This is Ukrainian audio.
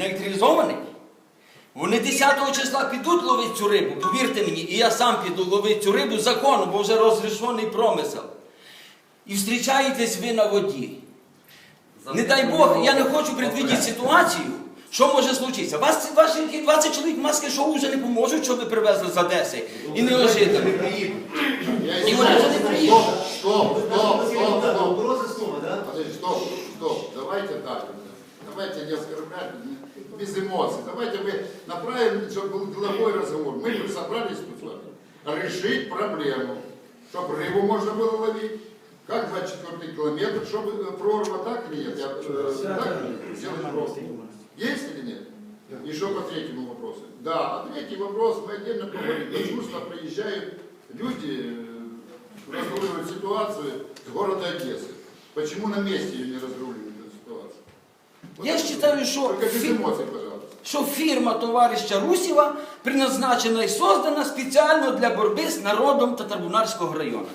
неакtuалізований. Вони 10 числа підуть ловити цю рибу, повірте мені, і я сам піду ловити цю рибу законно, бо вже розрішений промисел. І зустрічаєтесь ви на воді. Не дай Бог, я не хочу предвидіти ситуацію, що може случитися. Вас ваші 20 чоловік маски шоу вже не поможуть, що ви привезли з Одеси. І не ожитали. І вони вже не приїдуть. Стоп, стоп, стоп, стоп. Стоп, стоп. Давайте так. Давайте не оскорблять, без эмоций. Давайте мы направим, чтобы был деловой разговор. Мы собрались тут с вами решить проблему, чтобы рыбу можно было ловить. Как 24 километр, чтобы э, прорва так или нет? Я, э, так или нет? Сделать прорву. Есть или нет? Что по третьему вопросу? Да, а третий вопрос мы отдельно поговорим. Сюда приезжают люди, э, разруливают ситуацию с города Одессы? Почему на месте ее не разруливают Я это считаю, всё. что Только без фи- эмоций, пожалуйста. що фірма товариша Русєва предназначена і создана спеціально для боротьби з народом Татарбунарського району.